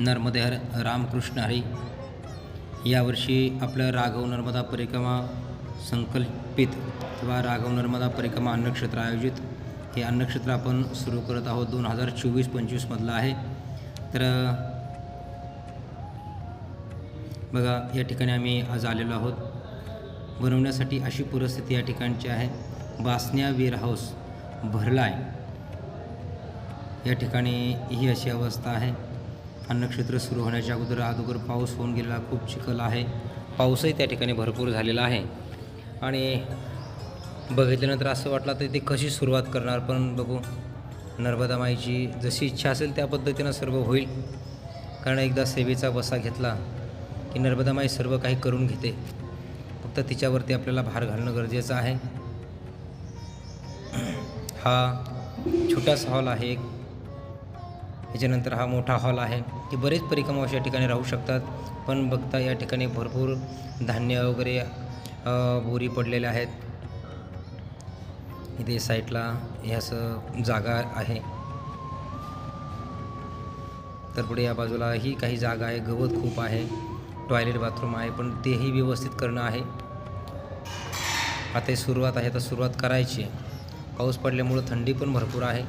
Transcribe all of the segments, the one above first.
नर्मदे हर रामकृष्ण हरी. यावर्षी आपलं राघव नर्मदा परिक्रमा संकल्पित किंवा राघव नर्मदा परिक्रमा अन्नक्षेत्र आयोजित. हे अन्नक्षेत्र आपण सुरू करत आहोत दोन हजार चोवीस पंचवीसमधलं आहे. तर बघा या ठिकाणी आम्ही आज आलेलो आहोत. बनवण्यासाठी अशी परिस्थिती या ठिकाणची आहे. बासन्या वेअर हाऊस भरला आहे या ठिकाणी ही अशी अवस्था आहे. अन्नक्षेत्र सुरू होण्याच्या अगोदर अगोदर पाऊस होऊन गेलेला खूप चिखल आहे. पाऊसही त्या ठिकाणी भरपूर झालेला आहे. आणि बघितल्यानंतर असं वाटलं तर ते कशी सुरुवात करणार पण बघू. नर्मदा माईची जशी इच्छा असेल त्या पद्धतीनं सर्व होईल. कारण एकदा सेवेचा बसा घेतला की नर्मदा माई सर्व काही करून घेते. फक्त तिच्यावरती आपल्याला भार घालणं गरजेचं आहे. हा छोटासा हॉल आहे एक. याच्यानंतर हा मोठा हॉल आहे की बरेच परिक्रमावश या ठिकाणी राहू शकतात. पण बघता या ठिकाणी भरपूर धान्य वगैरे बोरी पडलेल्या आहेत. इथे साईडला ह्यास असं जागा आहे. तर पुढे या बाजूला ही काही जागा आहे. गवत खूप आहे. टॉयलेट बाथरूम आहे. पण तेही व्यवस्थित करणं आहे. आता सुरुवात आहे. तर सुरुवात करायची आहे. पाऊस पडल्यामुळं थंडी पण भरपूर आहे.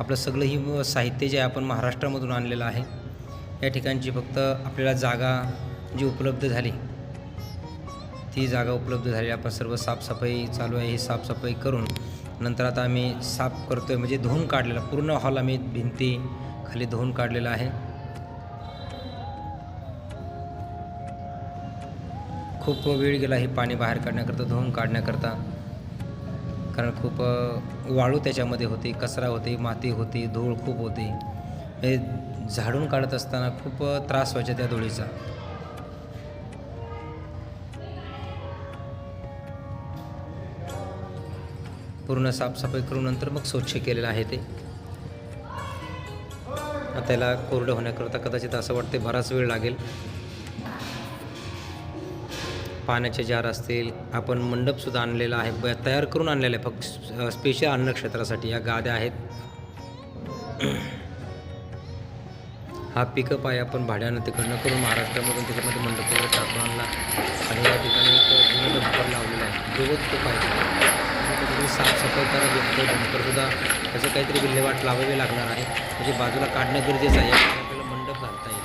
आपलं सगळं ही साहित्य जे आहे आपण महाराष्ट्रामधून आणलेलं आहे या ठिकाणची फक्त आपल्याला जागा जी उपलब्ध झाली ती जागा उपलब्ध झाली आपण सर्व साफसफाई चालू आहे ही साफसफाई करून नंतर आता आम्ही साफ करतो आहे म्हणजे धुवून काढलेला पूर्ण हॉल आम्ही भिंती खाली धुवून काढलेला आहे. खूप वेळ गेला हे पाणी बाहेर काढण्याकरता धुवून काढण्याकरता. कारण खूप वाळू त्याच्यामध्ये होती कचरा होती माती होती धूळ खूप होती. हे झाडून काढत असताना खूप त्रास व्हायचा त्या धुळीचा. पूर्ण साफसफाई करून नंतर मग स्वच्छ केलेलं आहे ते. त्याला कोरडं होण्याकरता कदाचित असं वाटते बराच वेळ लागेल. पाण्याचे जार असतील आपण मंडपसुद्धा आणलेला आहे तयार करून आणलेला आहे फक्त स्पेशल अन्नक्षेत्रासाठी या गाद्या आहेत. हा पिकअप आहे आपण भाड्यानं तिकडनं करून महाराष्ट्रामधून त्याच्यामध्ये मंडप वगैरे टाकून आणला. आणि या ठिकाणी एक जुनं डंपर लावलेला आहे. गवत खूप आहे त्यामुळे साफसफाई करावी लागतो डंपरसुद्धा त्याचं काहीतरी विल्हेवाट लावावी लागणार आहे. म्हणजे बाजूला काढणं गरजेचं आहे. आपल्याला मंडप घालता येईल.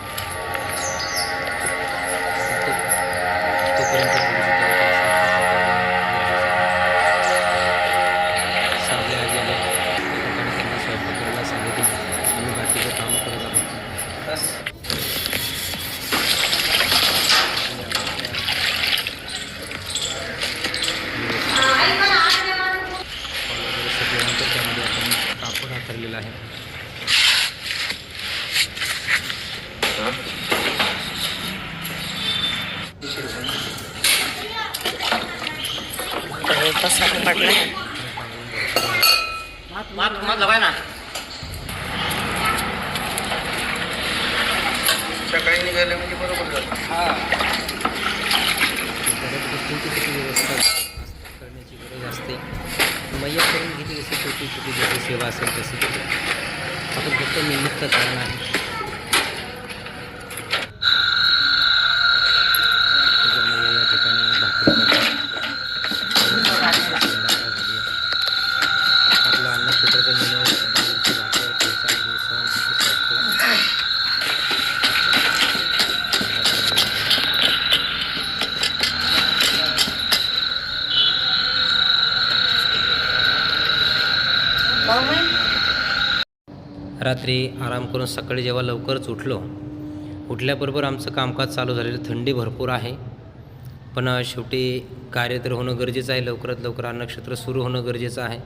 सकाळी निघाले म्हणजे बरोबर झालं. बऱ्याच गोष्टींची कशी व्यवस्था करण्याची गरज असते. मैया करून घेते कशी छोटी छोटी जशी सेवा असेल तशी. आपण फक्त निमित्त कारण आहे त्याच्या मैया या ठिकाणी भाकरी करतात. संध्याकाळ झाली आहे. आपलं अन्नक्षेत्राचं मेनू बाजरीची भाकर ठेचा बेसन असं असतं. रात्री आराम करून सकाळी जेव्हा लवकरच उठलो उठल्याबरोबर आमचं कामकाज चालू झालेलं थंडी भरपूर आहे. पण शेवटी कार्य तर होणं गरजेचं आहे लवकरात लवकर अन्नक्षेत्र सुरू होणं गरजेचं आहे.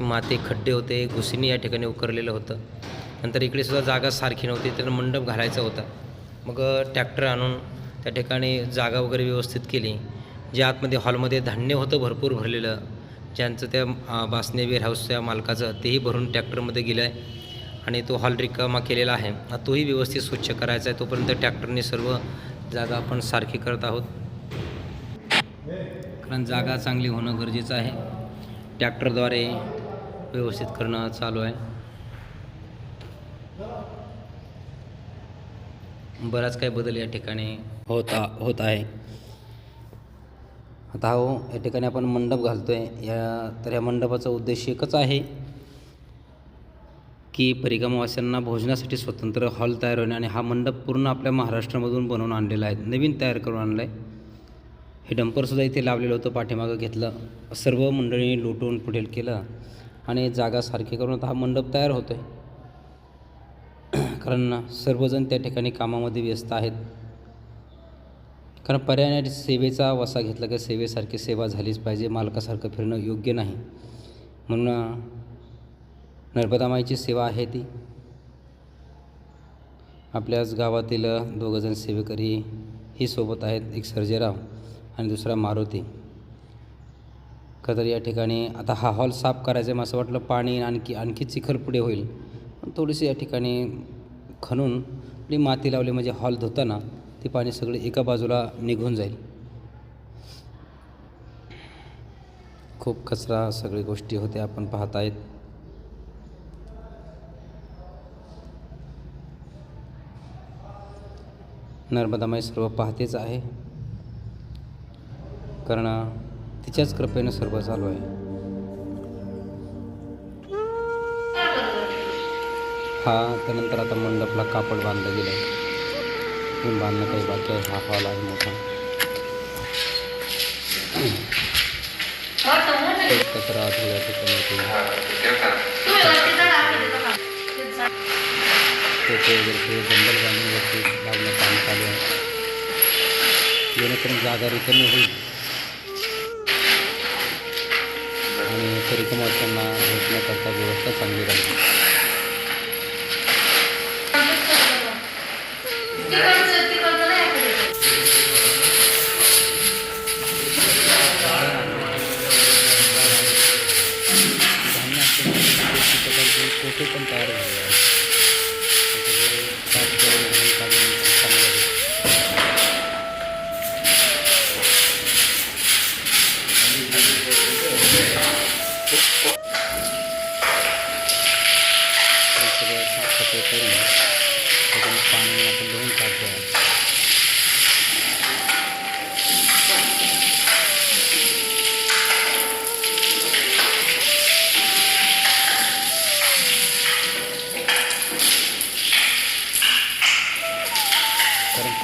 माती खड्डे होते घुसणी या ठिकाणी उकरलेलं होतं. नंतर इकडे सुद्धा जागा सारखी नव्हती तर मंडप घालायचा होता. मग ट्रॅक्टर आणून त्या ठिकाणी जागा वगैरे व्यवस्थित केली. जे आतमध्ये हॉलमध्ये धान्य होतं भरपूर भरलेलं ज्यांचं त्या बासने वेअर हाऊसच्या मालकाचं तेही भरून ट्रॅक्टरमध्ये गेलं आहे आणि तो हॉल रिकामा केलेला आहे. तोही व्यवस्थित स्वच्छ करायचा आहे तोपर्यंत ट्रॅक्टरने सर्व जागा आपण सारखी करत आहोत. कारण जागा चांगली होणं गरजेचं आहे. ट्रॅक्टरद्वारे व्यवस्थित करणं चालू आहे. बराच काही बदल या ठिकाणी होता होत आहे. आता हो या ठिकाणी आपण मंडप घालतो आहे या तर या मंडपाचा उद्देश एकच आहे की परिक्रमावासियांना भोजनासाठी स्वतंत्र हॉल तयार होणे आणि हा मंडप पूर्ण आपल्या महाराष्ट्रामधून बनवून आणलेला आहे. नवीन तयार करून आणलं आहे हे डंपरसुद्धा इथे लावलेलं होतं पाठीमागं घेतलं. सर्व मंडळींनी लुटून पुढेल केलं आणि जागा सारखी करून आता हा मंडप तयार होतो आहे कारण सर्वजण त्या ठिकाणी कामामध्ये व्यस्त आहेत. कारण पर्यायाने सेवेचा वसा घेतला की सेवेसारखी सेवा झालीच पाहिजे मालकासारखं फिरणं योग्य नाही. म्हणून नर्मदा माईची सेवा आहे ती. आपल्याच गावातील दोघंजण सेवेकरी ही सोबत आहेत एक सर्जेराव आणि दुसरा मारुती. खरं तर या ठिकाणी आता हा हॉल साफ करायचा आहे असं वाटलं पाणी आणखी आणखी चिखल पुढे होईल. पण थोडीशी या ठिकाणी खणून आपली माती लावली म्हणजे हॉल धुताना ती पाणी सगळे एका बाजूला निघून जाईल. खूप कचरा सगळी गोष्टी होत्या आपण पाहत आहेत नर्मदामाई सर्व पाहतेच आहे. कारण तिच्याच कृपेनं सर्व चालू आहे. हा त्यानंतर आता मंडपला कापड बांधलं गेलं आहे अजून बांधणं काही बाकी आहे हा हॉल आहे मोठा खूप कचरा धुळ्या ठिकाणी टोपे वगैरे सगळे बंडल बांधून वरती लावणं काम चालू आहे जेणेकरून जागा रिकामी होईल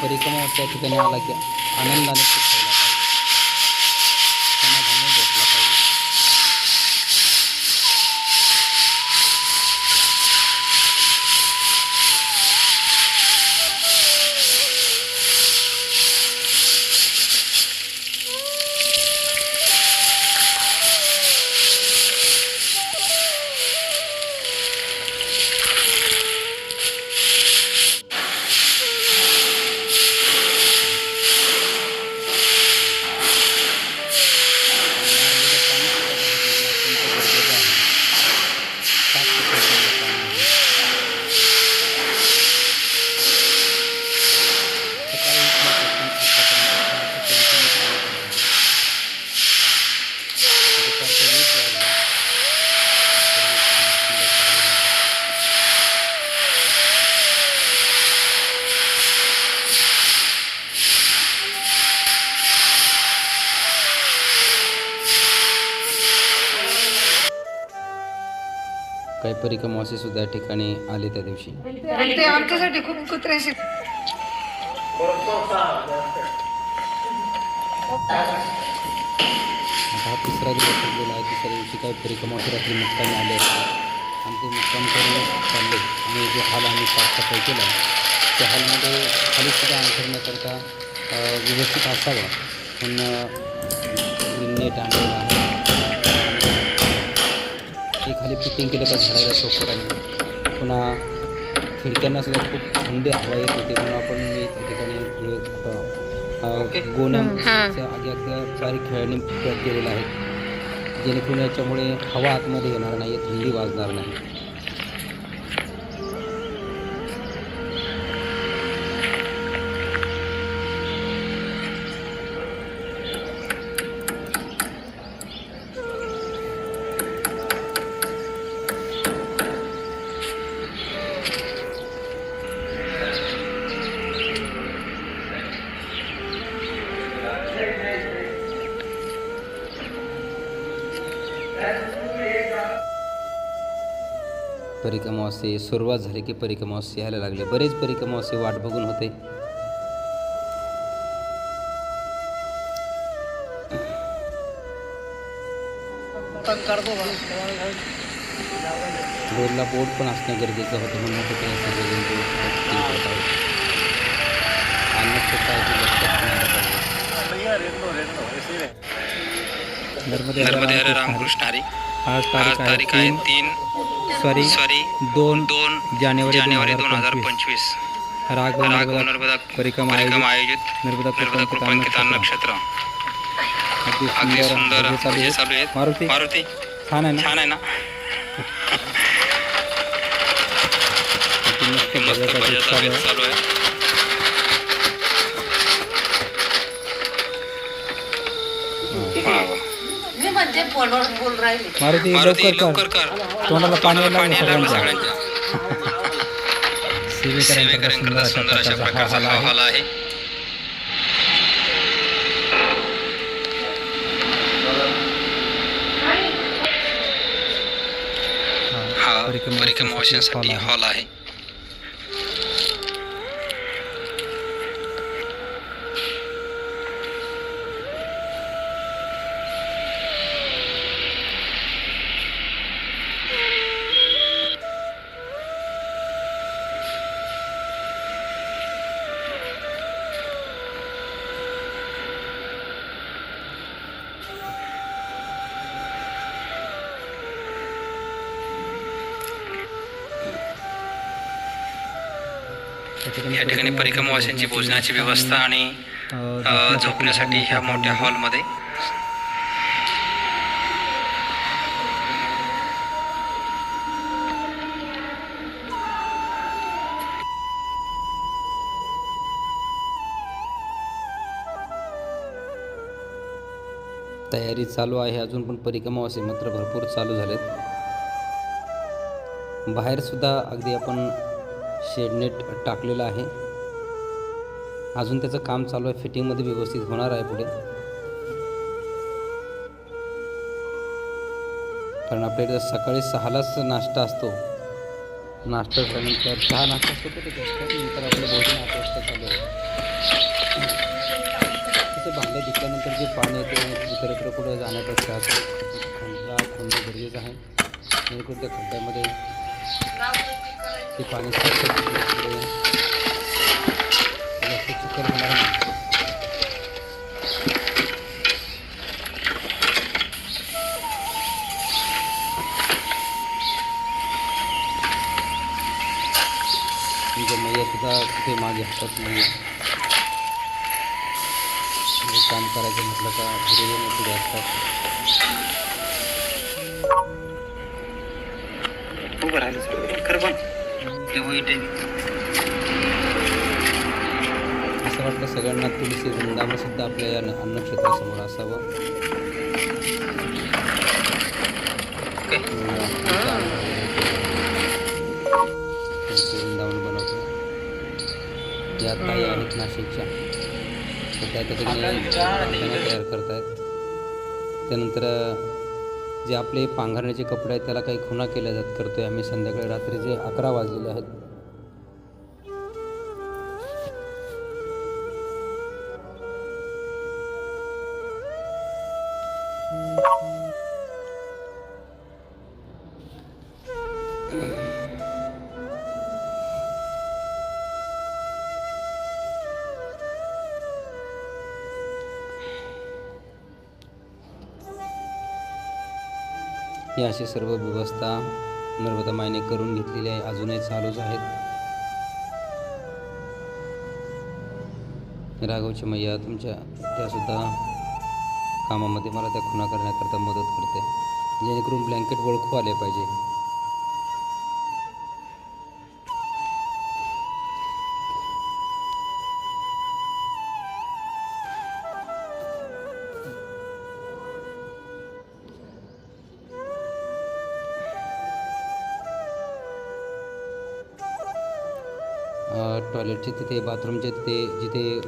परिक्रमा त्या ठिकाणी आला की आनंदाने काही परिक्रमावासी सुद्धा ठिकाणी आले त्या दिवशी. आणि ते आमच्यासाठी खूप कुत्र्याशी हा तिसरा दिवस संपलेला आहे. तिसऱ्या दिवशी काही परिक्रमावासी रात्री मुक्कामी आले आणि ते मुक्काम करून चालले. आणि जो हॉल आम्ही साफसफाई केला त्या हॉलमध्ये खाली सुद्धा अंतरण्याकरता अ, व्यवस्थित असावं. पण नेट आणलेलं आहे ते खाली फिटिंग केलं का झाडायला सोपं राहील पुन्हा खिडक्यांना सुद्धा खूप थंडी हवा येत होती म्हणून आपण मी त्या ठिकाणी गोण्यांच्या बारीक खेळणी प्रयोग केलेला आहे. जेणेकरून याच्यामुळे हवा आतमध्ये येणार नाही थंडी वाजणार नाही. परिक्रमावासी सुरुवात झाली की परिक्रमावासी यायला लागले. बरेच परिक्रमावासी वाट बघून होते. रोडला पोट पण असणं गरजेचं होतं म्हणून तिथे नर्मदे हरे रामकृष्ण हरी. आज तारीख आहे तीन सॉरी सॉरी दोन दोन जानेवारी जानेवारी दोन हजार पंचवीस. राघव नर्मदा परिक्रमा आयोजित नर्मदा कृपांकिता नक्षत्र. अगदी सुंदर चालू आहेत मारुती? मारुती? छान आहे ना? छान आहे ना? मस्त चालू आहे. मी फोनवर बोल राहिले. मारुती लवकर कर. तोंडाला पाणी लागलं सगळ्यांच्या सेवेकरांकरता सुंदर अशा प्रकारचा हा हॉल आहे. हा परिक्रमावाशांसाठी हॉल आहे. परिक्रमावाशांची भोजनाची व्यवस्था आणि झोपण्यासाठी ह्या मोठ्या हॉलमध्ये. तयारी चालू आहे. अजून पण परिक्रमावासी मात्र भरपूर चालू झालेत. बाहेर सुद्धा अगदी आपण शेडनेट टाकलेलं आहे. अजून त्याचं काम चालू आहे. फिटिंगमध्ये व्यवस्थित होणार आहे पुढे. कारण आपल्याकडे सकाळी सहालाच नाश्ता असतो. नाश्ता झाल्यानंतर चहा नाश्ता असतो तर नंतर आपलं भोजन आठ वाजता चालू आहे तसं भांडे धुतल्यानंतर जे पाणी येते इतरत्र कुठं जाण्यापेक्षा खंडा खंड गरजेचं आहे. जेणेकरून त्या खड्ड्यामध्ये ते पाणी सुद्धा कुठे मागे हटत नाही काम करायचं म्हटलं का गुरुजन पुढे असतात उभं राहिलं खरं पण असं वाटतं सगळ्यांना तुलसी वृंदावन सुद्धा आपल्या या अन्नक्षेत्रासमोर असावं. वृंदावन बनवतो. या ताई आहेत नाशिकच्या तर त्या ठिकाणी तयार करतायत. त्यानंतर जे आपले पांघरण्याचे कपडे आहेत त्याला काही खुणा केल्या जात करतोय. आम्ही संध्याकाळी रात्रीचे अकरा वाजलेले आहेत अशी सर्व व्यवस्था नर्मदा मायने करून घेतलेली आहे. अजूनही चालूच आहेत. राघवची मैया तुमच्या त्यासुद्धा कामामध्ये मला त्या खुणा करण्याकरता मदत करते. जेणेकरून ब्लँकेट ओळखू आले पाहिजे. टॉयलेटचे तिथे बाथरूमचे तिथे जिथे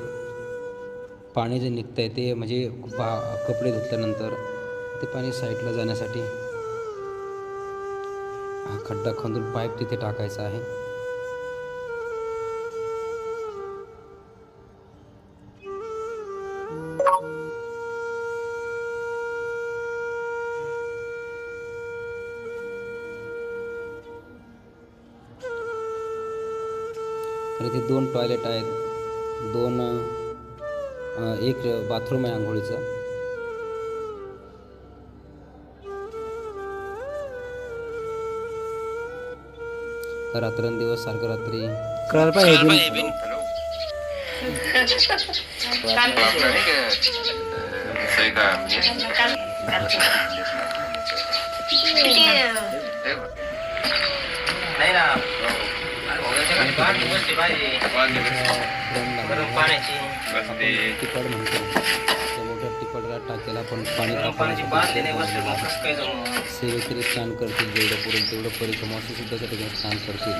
पाणी जे निघतं आहे ते म्हणजे बा कपडे धुतल्यानंतर ते पाणी साईडला जाण्यासाठी हा खड्डा खंदून पाईप तिथे टाकायचा आहे. तर इथे दोन टॉयलेट आहेत. दोन एक बाथरूम आहे आंघोळीचं. रात्रंदिवस सारखं रात्री कळायला पाहिजे हॅलो आपलं गरम पाण्याची म्हणतो त्या मोठ्या टाकेला. पण पाणी सेवेकरी स्नान करतील जेवढं पुरेल तेवढं परिक्रमाशी सुद्धा त्या ठिकाणी स्नान करतील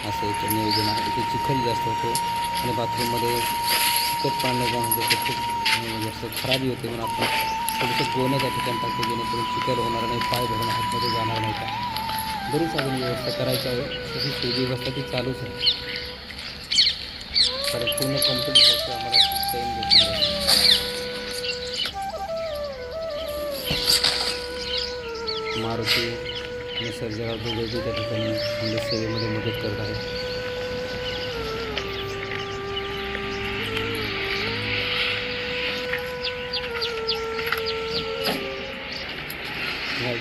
असं एक नियोजन आहे इथे चिखल जास्त होतो आणि बाथरूममध्ये चिकट पाणी जाऊन ते खूप जास्त खराबी होते म्हणून आपण थोडंसं गोणं त्या ठिकाणी टाकतो जेणेकरून चिखल होणार नाही पाय धरून हातमध्ये जाणार नाही का बरीच अजून व्यवस्था करायची आहे. तशी ती व्यवस्था ती चालूच आहे. कारण पूर्ण कंप्लीट आम्हाला टाईम भेटणार आहे मारुती आणि सर्जेराव दोघेही त्या ठिकाणी आमच्या सेवेमध्ये मदत करत आहेत.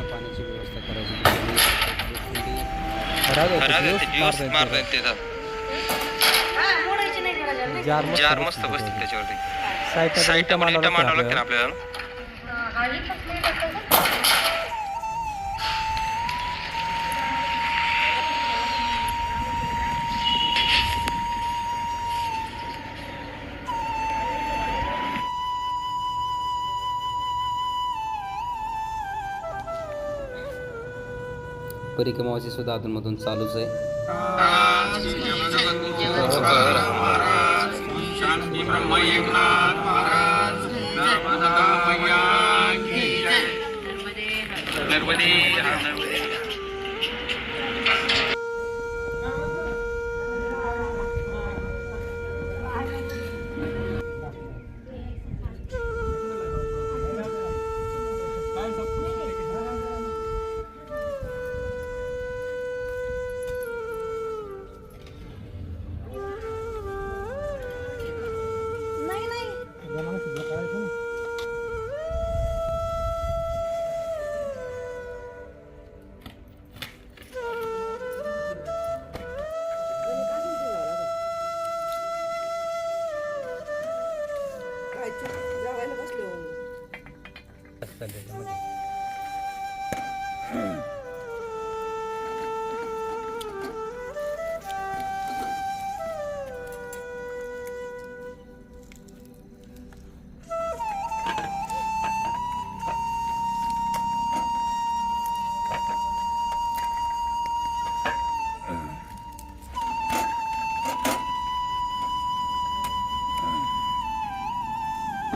पाण्याची व्यवस्था करायची. जार मस्त जार बसते मस्त बसतात त्याच्यावरती. पण मांडावं लागते. आपल्याला परिक्रमावाची सुद्धा अधूनमधून चालूच आहे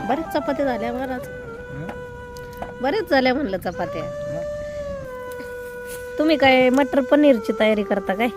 बरेच चपात्या झाल्या बरंच बरेच झाल्या म्हणलं चपात्या. तुम्ही काय मटर पनीरची तयारी करता काय?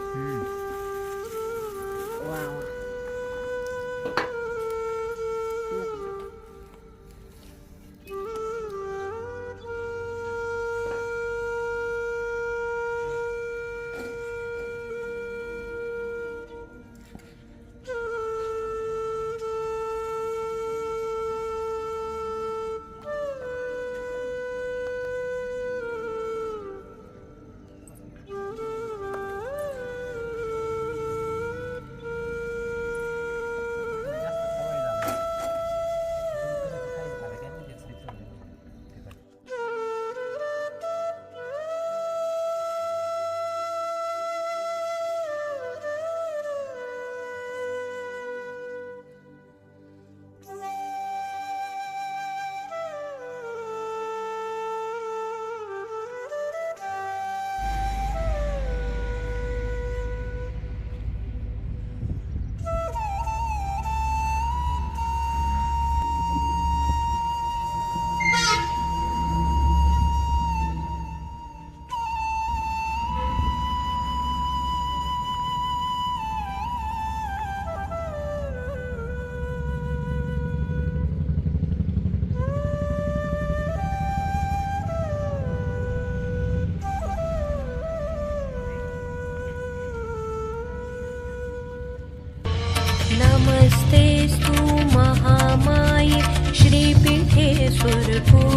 But the.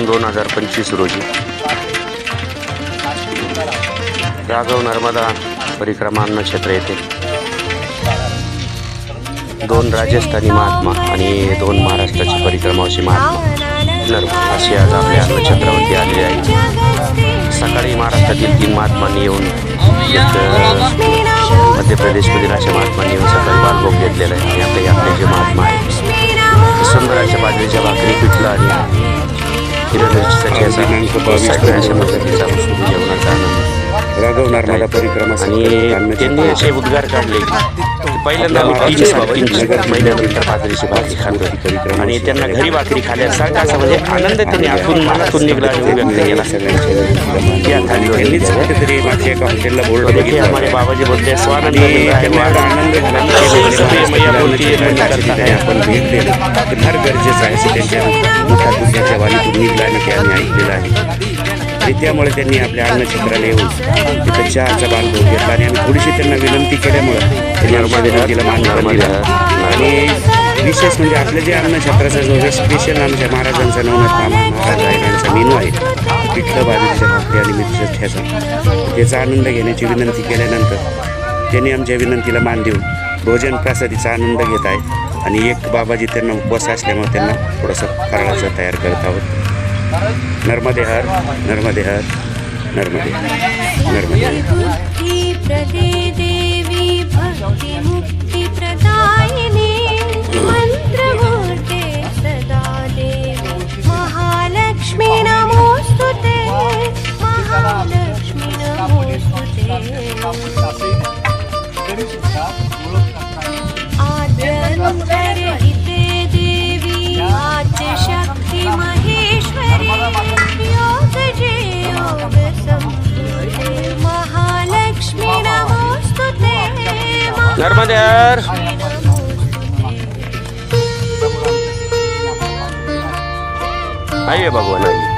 दोन दोन हजार पंचवीस रोजी. राघव नर्मदा परिक्रमा अन्न क्षेत्र येथे. दोन राजस्थानी महात्मा आणि दोन महाराष्ट्राची परिक्रमावशी महात्मा. नर्मदा अशी आज आपल्या अन्नछत्रावरती आलेली आहे. सकाळी महाराष्ट्रातील तीन महात्मांनी येऊन एक मध्य प्रदेशमधील अशा महात्मांनी येऊन सकाळी बालभोग घेतलेला आहे. आणि आपले आपले जे महात्मा आहेत. सुंदर अशा बाजरीच्या भाकरी पिठलं आणि हिरण्याची अशा अशा पद्धतीचा जेवणाचा आनंद राघव आणि त्यांनी असे उद्गार काढले पहिल्यांदा महिन्यानंतर बाजरीची भाकरी खातो आणि त्यांना घरी भाकरी खाल्यासारखा असा म्हणजे आनंद त्यांनी आतून मनातून निघला आणि व्यक्त केला. खाली त्यांनीच कुठेतरी माझ्या एका हॉटेलला बोलते स्वानंद झाला की बोलले, सगळे मैया बोलती है, "मला मैया तिथे करता है." आपण भेट देणं फार गरजेचं आहे. त्यांच्या मुखात दुसऱ्याच्या वाणीतून निघलं आणि ते आम्ही ऐकलेलं आहे. आणि त्यामुळे त्यांनी आपल्या अन्नक्षेत्राला येऊन तिथं चहाचा बांधव घेतला आणि आम्ही थोडीशी त्यांना विनंती केल्यामुळं त्यांनी आमच्या विनंतीला मान्य दिला आणि विशेष म्हणजे आपलं जे अन्नछत्राचा जो स्पेशल आमच्या महाराजांचा नवनाथ मामा महाराज आहे यांचा मेनू आहे पिठलं बाजरीच्या भाकरी आणि मिरची ठेचा. त्याचा आनंद घेण्याची विनंती केल्यानंतर त्यांनी आमच्या विनंतीला मान देऊन भोजन प्रसादीचा आनंद घेत आहे. आणि एक बाबाजी त्यांना उपवास असल्यामुळे त्यांना थोडंसं फराळाचं तयार करत आहोत. नर्मदे हर नर्मदे हर नर्मदे नर्मदे बुद्धि महालक्ष्मी नमोस्तुते महालक्ष्मी नमोस्तुते नर्मदे हर आइए भगवान आइए